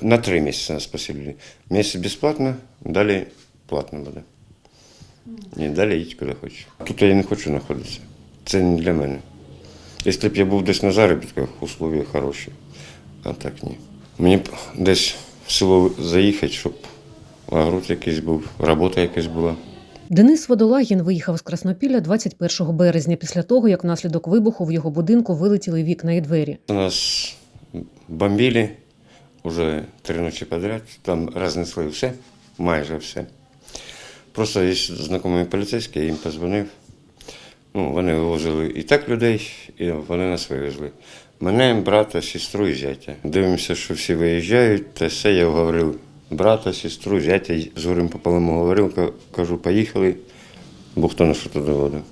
На три місяці нас поселили. Місяць безплатно, далі платно буде. І далі їдь куди хочеш. Тут я не хочу знаходитися. Це не для мене. Якщо б я був десь на заробітках, условия хороші. А так ні. Мені б десь в село заїхати, щоб огород якийсь був, робота якась була. Денис Водолагін виїхав з Краснопілля 21 березня після того, як внаслідок вибуху в його будинку вилетіли вікна і двері. Нас бомбили вже три ночі підряд, там рознесли все, майже все. Просто є знайомі поліцейські, я їм позвонив. Ну, вони вивозили і так людей, і вони нас вивезли. Мене, брата, сестру і зятя. Дивимося, що всі виїжджають, та все, я говорив брата, сестру, зятя з горем пополам говорив, кажу, поїхали, бо хто на що туди водив.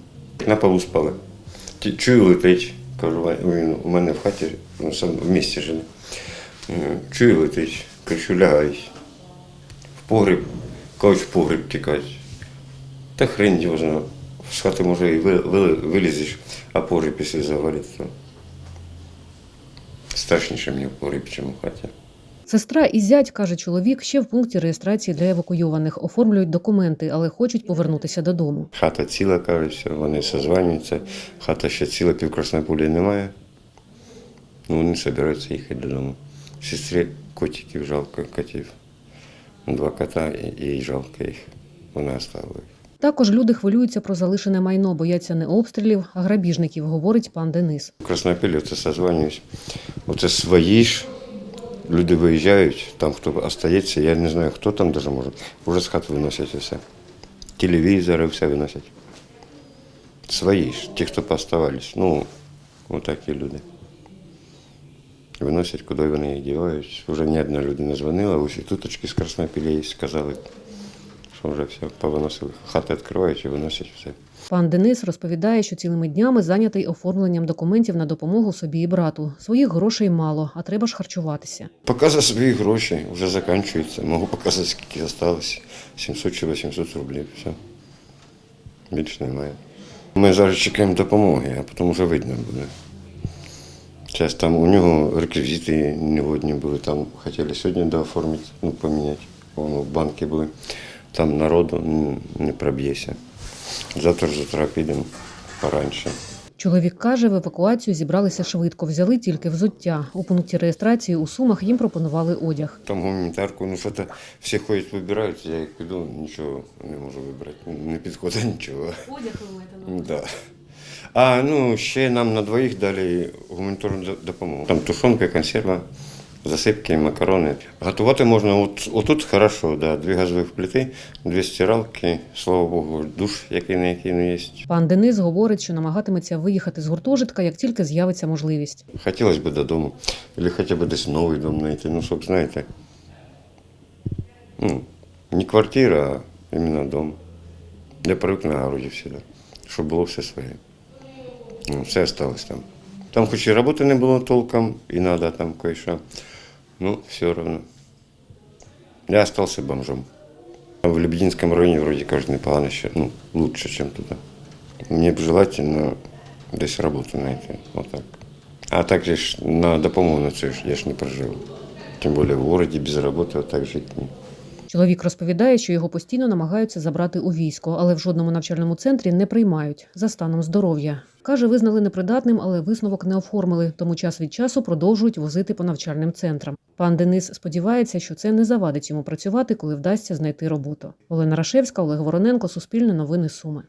На полу спали. Чую летить. Кажу, він у мене в хаті, ну, сам в місті жили. Е, Чую летить, кричу, лягай. В погріб, кажуть, в погріб тікать. Та хрень його. З хати може і ви- ви- вилізеш, а погріб після загорить, то страшніше мені в погріб, ніж у хаті. Сестра і зять, каже чоловік, ще в пункті реєстрації для евакуйованих оформлюють документи, але хочуть повернутися додому. Хата ціла, кажуть, все, вони созванюються. Хата ще ціла, пів Краснополя немає. Ну, вони збираються їхати додому. Сестрі котиків жалко, котів. Два кота, і їй жалко їх. Вона оставила їх. Також люди хвилюються про залишене майно, бояться не обстрілів, а грабіжників, говорить пан Денис. В Краснопілі це созванююсь. Оце свої ж. Люди виїжджають, там хто остається, я не знаю, хто там даже може. Уже з хат виносять все. Телевізори, все виносять. Свої ж, ті, хто поставались. Ну, отакі люди. Виносять, куди вони їх дівають. Вже ні одна людина дзвонила, усі туточки з Краснопілля є, сказали, що вже все, повиносили. Хати відкривають і виносять все. Пан Денис розповідає, що цілими днями зайнятий оформленням документів на допомогу собі і брату. Своїх грошей мало, а треба ж харчуватися. Показа свої гроші вже закінчується. Можу показати, скільки залишилось. 700 чи 800 рублів. Все. Більше немає. Ми зараз чекаємо допомоги, а потім вже видно буде. Зараз там у нього реквізити негодні були, там хотіли сьогодні дооформити, ну, поміняти. Воно в банки були. Там народу ну, не проб'єся. Завтра з утра підемо пораньше. Чоловік каже, в евакуацію зібралися швидко, взяли тільки взуття. У пункті реєстрації у Сумах їм пропонували одяг. Там гуманітарку, ну що то всі ходять, вибирають, я як піду, нічого не можу вибрати. Не підходить нічого. Одяг ви маєте Да. А ну ще нам на двоїх дали гуманітарну допомогу. Там тушонка, консерва, засипки, макарони. Готувати можна от, отут хорошо, да, дві газових плити, дві стиралки, слава Богу, душ, який на який не є. Пан Денис говорить, що намагатиметься виїхати з гуртожитка, як тільки з'явиться можливість. Хотілося б додому. Або хоча б десь новий дом знайти. Ну, щоб, знаєте, ну, не квартира, а іменно дом. Я привик на городі всегда, щоб було все своє. Ну, все осталось там. Там хоч і роботи не було толком, і треба там кое-що. Ну, все одно. Я остался бомжом. В Лебединском районе вроде кажется непогано ще, ну, лучше, чем туда. Мне б желательно десь роботу знайти, отак. А так же ж на допомогу на це ж я ж не прожив. Тим більше в городі без роботи отак жити ні. Чоловік розповідає, що його постійно намагаються забрати у військо, але в жодному навчальному центрі не приймають за станом здоров'я. Каже, визнали непридатним, але висновок не оформили, тому час від часу продовжують возити по навчальним центрам. Пан Денис сподівається, що це не завадить йому працювати, коли вдасться знайти роботу. Олена Рашевська, Олег Вороненко, Суспільне новини Суми.